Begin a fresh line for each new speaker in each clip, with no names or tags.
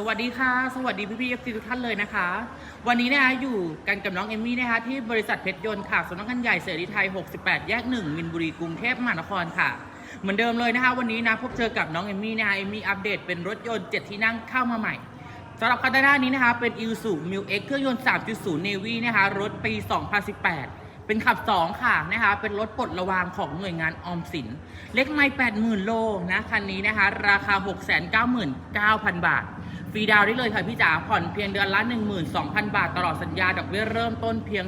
สวัสดีค่ะ สวัสดีพี่พี่เอฟซีทุกท่านเลยนะคะ วันนี้นะคะอยู่กันกับน้องเอมมี่นะคะที่บริษัทเพชรยนต์ค่ะสำนักงานใหญ่เสรีไทย 68 แยก 1 มินบุรีกรุงเทพมหานครค่ะ เหมือนเดิมเลยนะคะ วันนี้นะพบเจอกับน้องเอมมี่นะคะเอมมี่อัปเดตเป็นรถยนต์ 7 ที่นั่งเข้ามาใหม่สำหรับคันด้านี้นะคะเป็น i l s u m i l X เครื่องยนต์ 3.0 Navy นะคะรถปี 2018เป็นขับ 2 ค่ะนะคะเป็นรถปลดระวางของหน่วยงานออมสิน เล็กไม่ 80,000 โลนะคันนี้นะคะ ราคา 699,000 บาท ฟรีดาวน์ได้เลยค่ะพี่จ๋าผ่อนเพียงเดือนละ 12,000 บาท ตลอดสัญญาดอกเบี้ยเริ่มต้นเพียง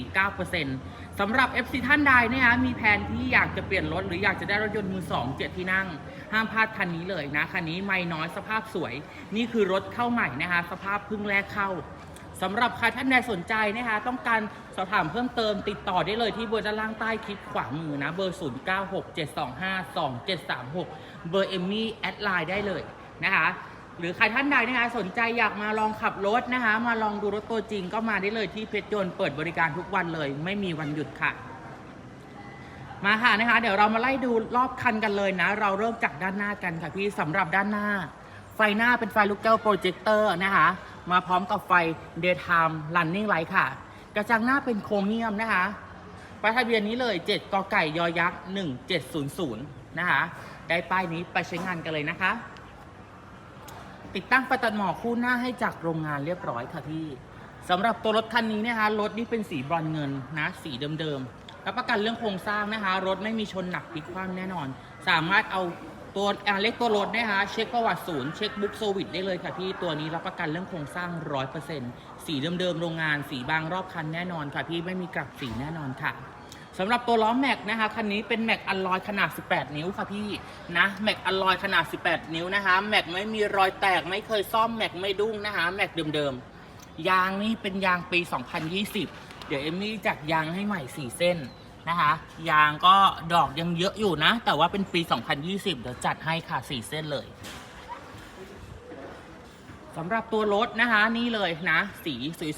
2.49%สำหรับ FC ท่านใดนะคะมีแผนที่อยากจะเปลี่ยนรถ หรืออยากจะได้รถยนต์มือ2 7 ที่นั่ง ห้ามพลาดคันนี้เลยนะคันนี้ไม่น้อยสภาพสวย นี่คือรถเข้าใหม่นะคะ สภาพเพิ่งแรกเข้าสำหรับใครท่านใดสนใจนะคะ ต้องการสอบถามเพิ่มเติมติดต่อได้เลยที่เบอร์ด้านล่างใต้คลิปขวามือนะ เบอร์ 0967252736 เบอร์เอมมี่แอดไลน์ได้เลยนะคะ หรือใครท่านใดนะคะสนใจอยากมาลองขับรถนะคะ มาลองดูรถตัวจริงก็มาได้เลยที่เพชรยนต์เปิดบริการทุกวันเลย ไม่มีวันหยุดค่ะ มาค่ะนะคะ เดี๋ยวเรามาไล่ดูรอบคันกันเลยนะ เราเริ่มจากด้านหน้ากันค่ะพี่สำหรับด้านหน้า ไฟหน้าเป็นไฟลูกแก้วโปรเจคเตอร์นะคะ มาพร้อมกับไฟ daytime running light ค่ะ กระจังหน้าเป็นโครเมียมนะคะป้ายทะเบียนนี้เลย 7กไก่ยอยักษ์1700 นะคะ ได้ป้ายนี้ไปใช้งานกันเลยนะคะ ติดตั้งไฟตัดหมอกคู่หน้าให้จากโรงงานเรียบร้อยค่ะพี่สำหรับตัวรถคันนี้นะคะรถนี่เป็นสีบรอนเงินนะสีเดิมๆรับประกันเรื่องโครงสร้างนะคะ รถไม่มีชนหนักพลิกคว่ำแน่นอน สามารถเอาตัวอ่าเลขตัวรถนะคะเช็คประวัติศูนย์เช็คบุ๊กโซวิตได้เลยค่ะพี่ตัวนี้รับประกันเรื่องโครงสร้างร้อยเปอร์เซ็นต์สีเดิมๆโรงงาน สีบางรอบคันแน่นอนค่ะพี่ไม่มีกลับสีแน่นอนค่ะ สำหรับตัวล้อแม็กนะคะคันนี้เป็นแม็กอลลอยขนาด 18 นิ้วค่ะพี่นะแม็กอลลอยขนาด 18 นิ้วนะคะแม็กไม่มีรอยแตกไม่เคยซ่อมแม็กไม่ดุ้งนะคะแม็กเดิมๆยางนี่เป็นยางปี 2020 เดี๋ยวเอมมี่จัดยางให้ใหม่ 4 เส้นนะคะยางก็ดอกยังเยอะอยู่นะ แต่ว่าเป็นปี 2020 เดี๋ยวจัดให้ค่ะ 4 เส้นเลยสำหรับตัวรถนะคะนี่เลยนะ สี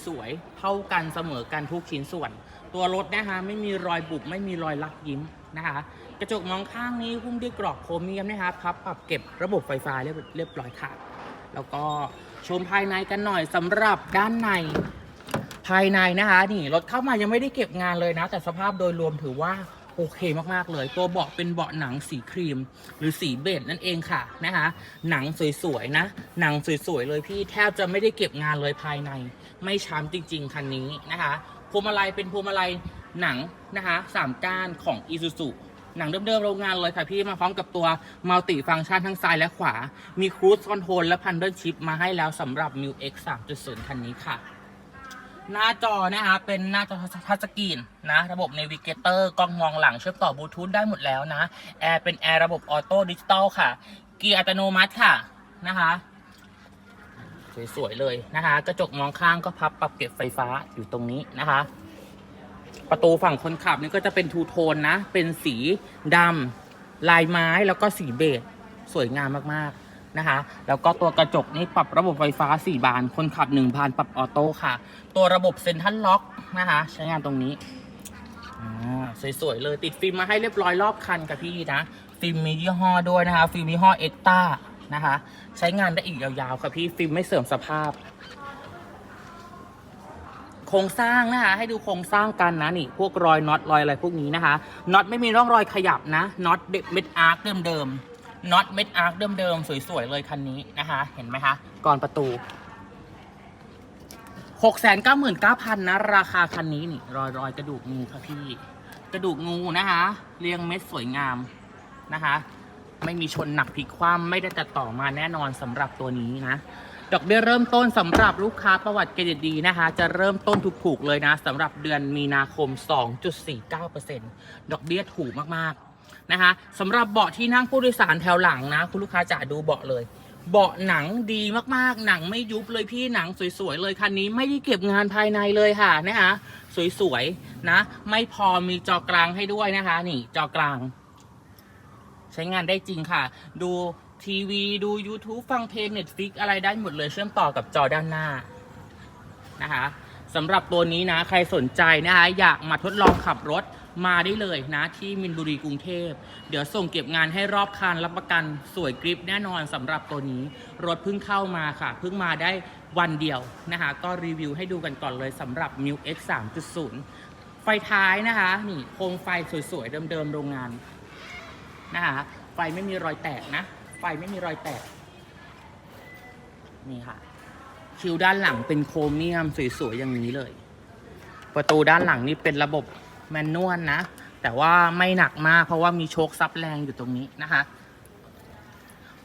สวยๆเท่ากันเสมอกันทุกชิ้นส่วน ตัวรถนะคะไม่มีรอยบุบไม่มีรอยลักยิ้มนะคะ กระจกมองข้างนี้หุ้มด้วยกรอบโครเมียมนะคะพับปรับเก็บระบบไฟฟ้าเรียบเรียบร้อยค่ะ แล้วก็ชมภายในกันหน่อยสำหรับด้านในภายในนะคะนี่รถเข้ามายังไม่ได้เก็บงานเลยนะ แต่สภาพโดยรวมถือว่าโอเคมาก ๆ เลย ตัวเบาะเป็นเบาะหนังสีครีม หรือสีเบจนั่นเองค่ะนะคะ หนังสวย ๆ นะ หนังสวย ๆ เลยพี่แทบจะไม่ได้เก็บงานเลยภายใน ไม่ช้ำจริง ๆ คันนี้นะคะ พวงมาลัยเป็นพวงมาลัยหนังนะคะสามก้านของ Isuzu หนังเดิมๆโรงงานเลยค่ะพี่มาพร้อมกับตัวมัลติฟังก์ชันทั้งซ้ายและขวา มีครูซคอนโทรลและพันเดิลชิพมาให้แล้วสำหรับ m i u X 3.0 คันนี้ค่ะ หน้าจอนะคะเป็นหน้าจอทัชสกรีนนะ ระบบ Navigator กล้องมองหลังเชื่อมต่อบลูทูธได้หมดแล้วนะ แอร์เป็นแอร์ระบบออโต้ดิจิตอลค่ะ เกียร์อัตโนมัติค่ะนะคะ สวยๆเลยนะคะ กระจกมองข้างก็พับปรับเก็บไฟฟ้าอยู่ตรงนี้นะคะ ประตูฝั่งคนขับนี่ก็จะเป็นทูโทนนะ เป็นสีดำลายไม้แล้วก็สีเบจสวยงามมากๆนะคะ แล้วก็ตัวกระจกนี่ปรับระบบไฟฟ้า 4 บาน คนขับ 1 บาน ปรับออโต้ค่ะ ตัวระบบเซ็นทรัลล็อกนะคะ ใช้งานตรงนี้สวยๆเลยติดฟิล์มมาให้เรียบร้อยรอบคันค่ะพี่นะ ฟิล์มมียี่ห้อด้วยนะคะ ฟิล์มยี่ห้อเอ็กต้า นะคะ ใช้งานได้อีกยาวๆค่ะพี่ฟิล์มไม่เสื่อมสภาพ โครงสร้างนะคะ ให้ดูโครงสร้างกันนะนี่ พวกรอยน็อตรอยอะไรพวกนี้นะคะน็อตไม่มีร่องรอยขยับนะน็อตเม็ดอาร์คเดิมๆน็อตเม็ดอาร์คเดิมๆสวยๆเลยคันนี้นะคะ เห็นไหมคะก่อนประตูหกแสนเก้าหมื่นเก้าพันนะ ราคาคันนี้นี่ รอยรอยกระดูกงูค่ะพี่ กระดูกงูนะคะ เรียงเม็ดสวยงามนะคะ ไม่มีชนหนักพลิกคว่ำไม่ได้ตัดต่อมาแน่นอนสำหรับตัวนี้นะ ดอกเบี้ยเริ่มต้นสำหรับลูกค้าประวัติเครดิตดีนะคะ จะเริ่มต้นถูกๆเลยนะสำหรับเดือนมีนาคม 2.49%ดอกเบี้ยถูกมากๆนะคะสำหรับเบาะที่นั่งผู้โดยสารแถวหลังนะ คุณลูกค้าจะดูเบาะเลยเบาะหนังดีมากๆ หนังไม่ยุบเลยพี่หนังสวยๆเลยคันนี้ไม่ได้เก็บงานภายในเลยค่ะนะคะสวยๆนะ ไม่พอมีจอกลางให้ด้วยนะคะ นี่จอกลาง ใช้งานได้จริงค่ะ ดูทีวีดู YouTube ฟังเพลง Netflix อะไรได้หมดเลยเชื่อมต่อกับจอด้านหน้านะคะสำหรับตัวนี้นะใครสนใจนะคะอยากมาทดลองขับรถมาได้เลยนะ ที่มินบุรีกรุงเทพ เดี๋ยวส่งเก็บงานให้รอบคันรับประกันสวยกริปแน่นอนสำหรับตัวนี้ รถเพิ่งเข้ามาค่ะ เพิ่งมาได้วันเดียวนะคะก็รีวิวให้ดูกันก่อนเลยสำหรับ m i X 3.0 ไฟท้ายนะคะ นี่โคมไฟสวยๆ เดิมๆ โรงงาน นะคะไฟไม่มีรอยแตกนะ ไฟไม่มีรอยแตก นี่ค่ะ คิวด้านหลังเป็นโครเมียมสวยๆอย่างนี้เลย ประตูด้านหลังนี่เป็นระบบแมนนวลนะ แต่ว่าไม่หนักมากเพราะว่ามีโชคซับแรงอยู่ตรงนี้นะคะ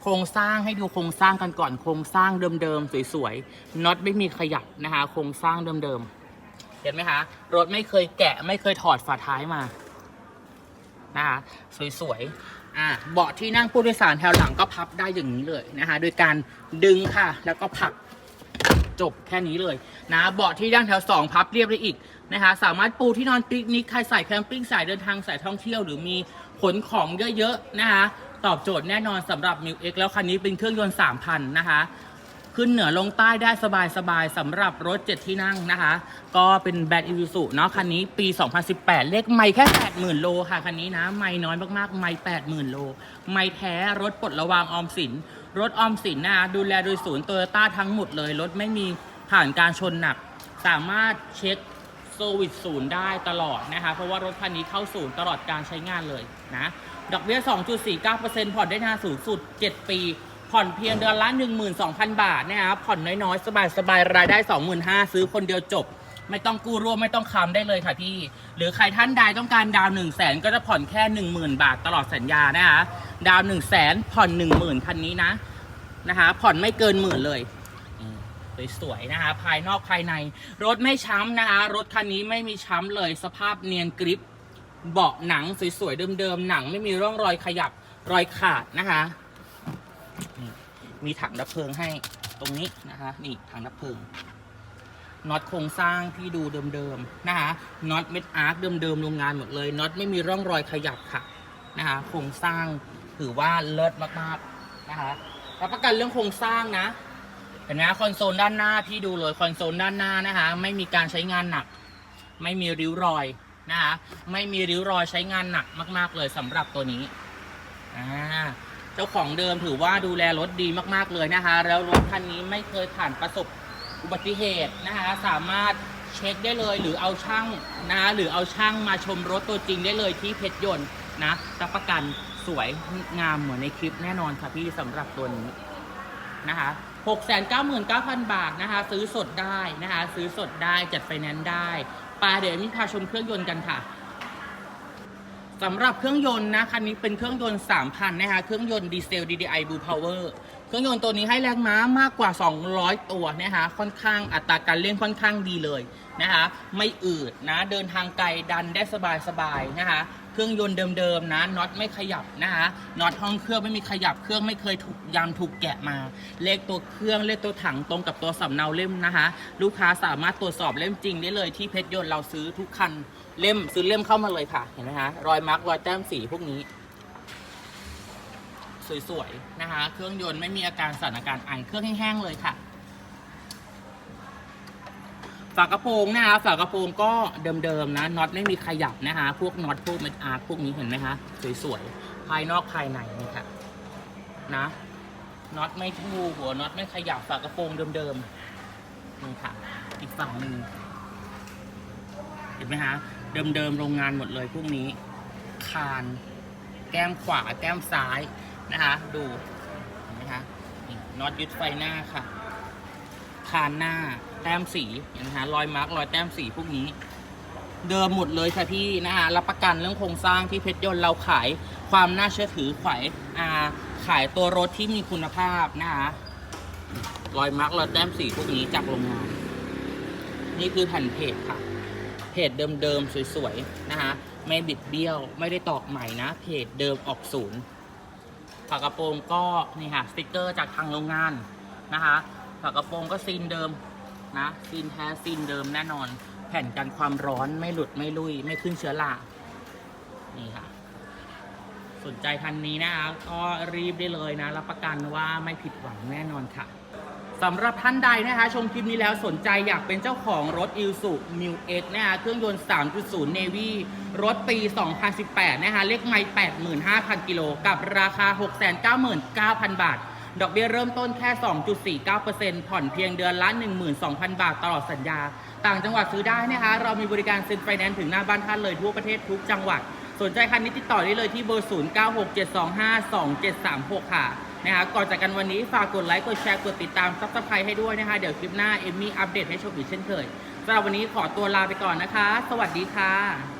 โครงสร้างให้ดูโครงสร้างกันก่อนโครงสร้างเดิมๆสวยๆน็อตไม่มีขยับนะคะโครงสร้างเดิมๆเห็นไหมคะรถไม่เคยแกะไม่เคยถอดฝาท้ายมา นะคะสวยๆอ่าเบาะที่นั่งผู้โดยสารแถวหลังก็พับได้อย่างนี้เลยนะคะโดยการดึงค่ะ แล้วก็ผักจบแค่นี้เลยนะเบาะที่นั่งแถวสองพับเรียบได้อีกนะคะสามารถปูที่นอนปิกนิกใครใส่แคมปิ้งสายเดินทางสายท่องเที่ยวหรือมีขนของเยอะๆนะคะตอบโจทย์แน่นอนสำหรับ m ิ x แล้วคันนี้เป็นเครื่องยนต์ 3,000 นะคะ ขึ้นเหนือลงใต้ได้สบายๆสำหรับรถ 7 ที่นั่งนะคะ ก็เป็นแบรนด์อิ u ู u เนาะคันนี้ปี 2018 เลขไม่แค่ 80,000 โลค่ะ คันนี้นะไม่น้อยมากๆ ไม่ 80,000 โล ไม่แท้รถปลดระวางออมสิน รถออมสินนะคะดูแลโดยศูนย์โตโยต้าทั้งหมดเลย รถไม่มีผ่านการชนหนัก สามารถเช็คโซวิตศูนย์ได้ตลอดนะคะ เพราะว่ารถคันนี้เข้าศูนย์ตลอดการใช้งานเลยนะดอกเบี้ย 2.49%ผ่อนได้นานสูงสุด 7 ปี ผ่อนเพียงเดือนละ 12,000 บาทนะครับผ่อนน้อยๆ สบายๆ รายได้ 25,000ซื้อคนเดียวจบ ไม่ต้องกู้ร่วมไม่ต้องค้ำได้เลยค่ะพี่ หรือใครท่านใดต้องการดาว 1 0 0 0 0แสนก็จะผ่อนแค่ 10,000 บาทตลอดสัญญานะคะดาว 1 0 0 0 0แสนผ่อน 10,000คันนี้นะนะคะผ่อนไม่เกินหมื่นเลยสวยๆนะคะภายนอกภายใน รถไม่ช้ำนะคะรถคันนี้ไม่มีช้ำเลยสภาพเนียนกริปเบาะหนังสวยๆเดิมๆหนังไม่มีร่องรอยขยับรอยขาดนะคะ มีถังดับเพลิงให้ตรงนี้นะคะนี่ถังดับเพลิงน็อตโครงสร้างที่ดูเดิมๆนะคะน็อตเม็ดอาร์คเดิมๆโรงงานหมดเลยน็อตไม่มีร่องรอยขยับค่ะนะคะโครงสร้างถือว่าเลิศมากๆนะคะรับประกันเรื่องโครงสร้างนะเห็นไหมคอนโซลด้านหน้าพี่ดูเลยคอนโซลด้านหน้านะคะไม่มีการใช้งานหนัก ไม่มีริ้วรอยนะคะไม่มีริ้วรอยใช้งานหนักมาก ๆเลยสำหรับตัวนี้อ่า เจ้าของเดิมถือว่าดูแลรถดีมากๆเลยนะคะ แล้วรถคันนี้ไม่เคยผ่านประสบอุบัติเหตุนะคะ สามารถเช็คได้เลยหรือเอาช่างนะหรือเอาช่างมาชมรถตัวจริงได้เลยที่เพชรยนต์นะรับประกันสวยงามเหมือนในคลิปแน่นอนค่ะพี่สำหรับตัวนี้นะคะ699,000 บาทนะคะ ซื้อสดได้นะคะ ซื้อสดได้จัดไฟแนนซ์ได้ปาเดี๋ยวมีพาชมเครื่องยนต์กันค่ะ สำหรับเครื่องยนต์นะคันนี้เป็นเครื่องยนต์ 3,000 นะคะ เครื่องยนต์ดีเซล DDI Blue Power เครื่องยนต์ตัวนี้ให้แรงม้ามากกว่า 200 ตัวนะคะค่อนข้างอัตราการเร่งค่อนข้างดีเลยนะคะ ไม่อืดนะ เดินทางไกลดันได้สบายๆนะคะ เครื่องยนต์เดิมๆนะน็อตไม่ขยับนะคะน็อตห้องเครื่องไม่มีขยับเครื่องไม่เคยถูกยำถูกแกะมา เลขตัวเครื่องเลขตัวถังตรงกับตัวสำเนาเล่มนะคะ ลูกค้าสามารถตรวจสอบเล่มจริงได้เลยที่เพชรยนต์เราซื้อทุกคัน เล่มซื้อเล่มเข้ามาเลยค่ะ เห็นไหมคะรอยมาร์กรอยแต้มสีพวกนี้ สวยๆนะคะ เครื่องยนต์ไม่มีอาการสั่นอาการไอเครื่องแห้งๆเลยค่ะ ฝากระโปรงนะคะฝากระโปรงก็เดิมๆนะน็อตไม่มีขยับนะคะ พวกน็อตพวกเม็ดอาร์พวกนี้เห็นไหมคะสวยๆภายนอกภายในนี่ค่ะ นะน็อตไม่ทู่หัวน็อตไม่ขยับฝากระโปรงเดิมๆนี่ค่ะ อีกฝั่งหนึ่งเห็นไหมคะ เดิมๆโรงงานหมดเลยพวกนี้ คาน แก้มขวา แก้มซ้ายนะคะ ดูเห็นไหมคะน็อตยึดไฟหน้าค่ะ คานหน้า แต้มสีเห็นไหมคะรอยมาร์กรอยแต้มสีพวกนี้ เดิมหมดเลยค่ะพี่นะคะรับประกันเรื่องโครงสร้างที่เพชรยนต์เราขายความน่าเชื่อถือขายอาขายตัวรถที่มีคุณภาพนะคะรอยมาร์กรอยแต้มสีพวกนี้จากโรงงาน นี่คือแผ่นเพจค่ะ เพจเดิมๆสวยๆนะคะไม่บิดเบี้ยวไม่ได้ตอกใหม่นะ เพจเดิมออกศูนย์ฝากระโปรงก็นี่ค่ะสติกเกอร์จากทางโรงงานนะคะฝากระโปรงก็ซีนเดิมนะซีนแท้ซีนเดิมแน่นอน แผ่นกันความร้อนไม่หลุดไม่ลุย ไม่ขึ้นเชื้อรานี่ค่ะ สนใจคันนี้นะคะก็รีบได้เลยนะ รับประกันว่าไม่ผิดหวังแน่นอนค่ะ สำหรับท่านใดนะคะชมคลิปนี้แล้วสนใจอยากเป็นเจ้าของรถ i l s u m i x นะคะเครื่องยนต์ 3.0 Navy รถปี 2018 นะคะเลขไม่85,000 กิโล กับราคา 699,000 บาท ดอกเบี้ยเริ่มต้นแค่ 2.49%ผ่อนเพียงเดือนละ 12,000 บาทตลอดสัญญา ต่างจังหวัดซื้อได้นะคะ เรามีบริการเซ็นไฟแนนซ์ถึงหน้าบ้านท่านเลยทั่วประเทศทุกจังหวัด สนใจคันนี้ติดต่อได้เลยที่เบอร์ 0967252736 ค่ะ นะคะก่อนจากกันวันนี้ฝากกดไลค์กดแชร์กดติดตามซับสไครต์ให้ด้วยนะคะเดี๋ยวคลิปหน้าเอมมี่อัปเดตให้ชมอีกเช่นเคยสำหรับวันนี้ขอตัวลาไปก่อนนะคะ สวัสดีค่ะ